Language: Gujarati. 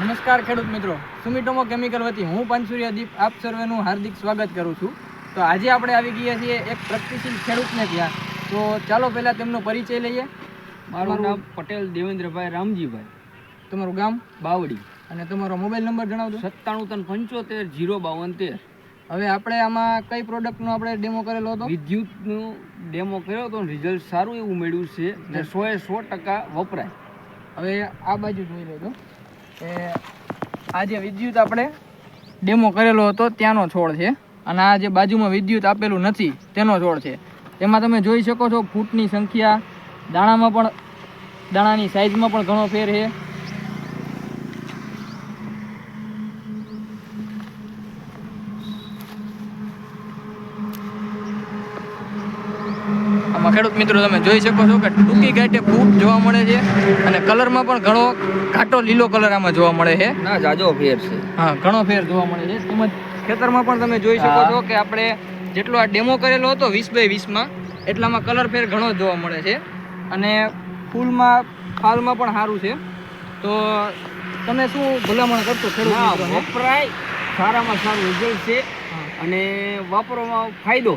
નમસ્કાર ખેડૂત મિત્રો. સુમિટોમો કેમિકલ વતી હું પંચસુરિયા દીપ આપ સર્વેનું હાર્દિક સ્વાગત કરું છું. તો આજે આપણે આવી ગયા છીએ એક પ્રગતિશીલ ખેડૂતને ત્યાં. તો ચાલો પહેલાં તેમનો પરિચય લઈએ. મારું નામ પટેલ દેવેન્દ્રભાઈ રામજીભાઈ. તમારું ગામ? બાવડી. અને તમારો મોબાઈલ નંબર જણાવજો. સત્તાણું ત્રણ પંચોતેર જીરો બાવન તેર. હવે આપણે આમાં કઈ પ્રોડક્ટનો આપણે ડેમો કરેલો હતો? વિદ્યુતનું ડેમો કર્યો હતો રિઝલ્ટ સારું એવું મળ્યું છે ને સો એ સો ટકા વપરાય. હવે આ બાજુ જોઈ લેજો. આ જે વિદ્યુત આપણે ડેમો કરેલો હતો, ત્યાંનો છોડ છે. અને આ જે બાજુમાં વિદ્યુત આપેલું નથી, તેનો છોડ છે. તેમાં તમે જોઈ શકો છો ફૂટની સંખ્યા, દાણામાં પણ, દાણાની સાઇઝમાં પણ ઘણો ફેર છે. આમાં ખેડૂત મિત્રો તમે જોઈ શકો છો કે ટૂંકી ઘાટે ખૂબ જોવા મળે છે અને કલરમાં પણ ઘણો ઘાટો લીલો કલર આમાં જોવા મળે છે. ના જાજો ફેર છે. હા ઘણો ફેર જોવા મળે છે. તેમજ ખેતરમાં પણ તમે જોઈ શકો છો કે આપણે જેટલો આ ડેમો કરેલો હતો વીસ બાય વીસમાં એટલામાં કલર ફેર ઘણો જોવા મળે છે. અને ફૂલમાં ફાલમાં પણ સારું છે. તો તમે શું ભલામણ કરશો ખેડૂત વપરાય સારામાં સારું રિઝલ્ટ છે. અને વાપરવામાં ફાયદો.